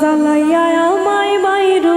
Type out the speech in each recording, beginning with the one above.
জ্বালাইয়া আমায় বাইরো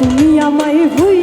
তুমি আমায় ভুল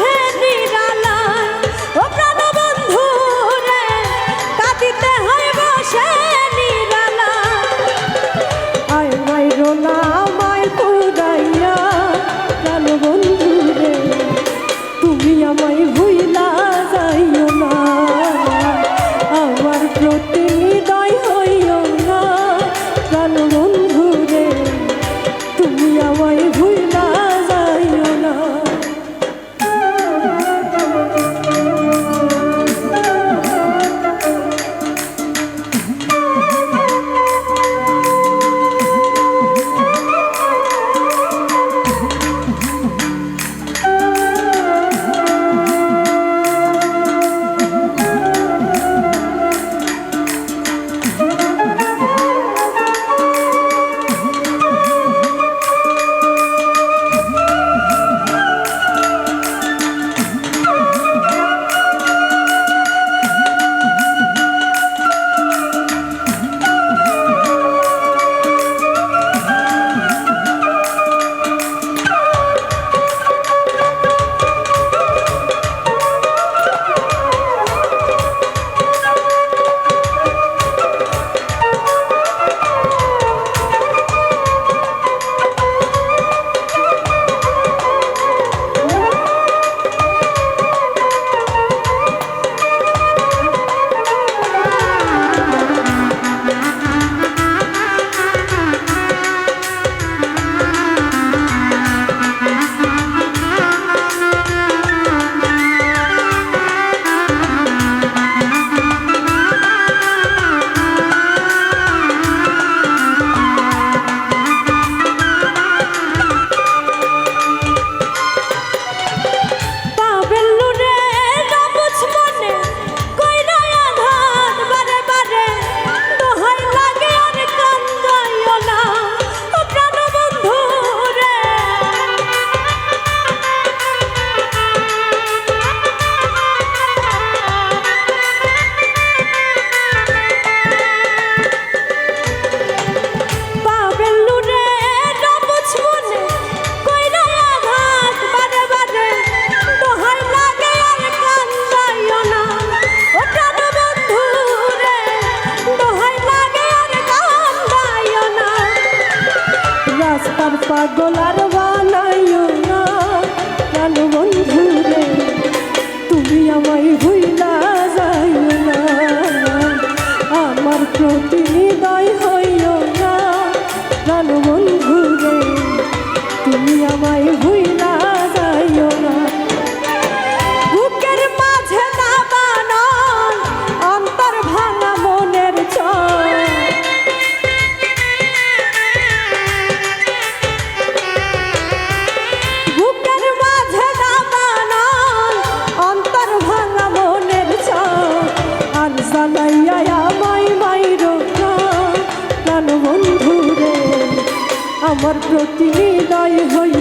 আছে 我。আমার প্রতি হৃদয় হইও